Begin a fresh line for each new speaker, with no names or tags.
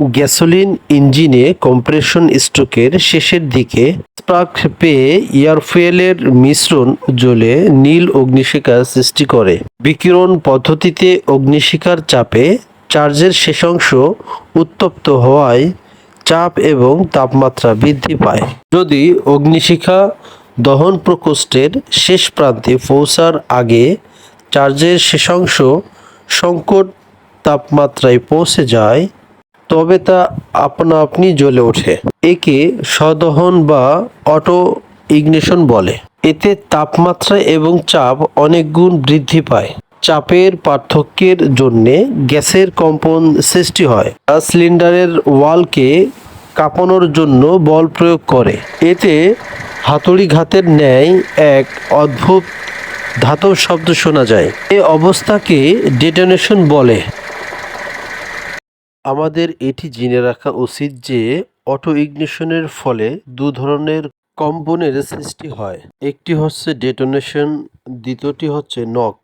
Gasoline ইঞ্জিনে compression স্ট্রোকের শেষের দিকে স্পার্ক পেয়ে এয়ারফুয়েলের মিশ্রণ জ্বলে নীল অগ্নিশিখা সৃষ্টি করে। বিকিরণ পদ্ধতিতে অগ্নিশিখার চাপে চার্জের শেষাংশ উত্তপ্ত হওয়ায় চাপ এবং তাপমাত্রা বৃদ্ধি পায়। যদি অগ্নিশিখা দহন প্রকোষ্ঠের শেষ প্রান্তে পৌঁছার আগে চার্জের শেষাংশ সংকট তাপমাত্রায় পৌঁছে যায় তবে তা আপনা আপনি জ্বলে ওঠে। একে সদহন বা অটো ইগনিশন বলে। এতে তাপমাত্রা এবং চাপ অনেক গুণ বৃদ্ধি পায়। চাপের পার্থক্যের জন্যে গ্যাসের কম্পন সৃষ্টি হয়। গ্যাস সিলিন্ডারের ওয়ালকে কাঁপানোর জন্য বল প্রয়োগ করে। এতে হাতুড়ি ঘাতের ন্যায় এক অদ্ভুত ধাতব শব্দ শোনা যায়। এ অবস্থাকে ডেটোনেশন বলে। আমাদের এটি জেনে রাখা উচিত যে অটো ইগনিশনের ফলে দু ধরনের কম্পনের সৃষ্টি হয়। একটি হচ্ছে ডেটোনেশন, দ্বিতীয়টি হচ্ছে নক।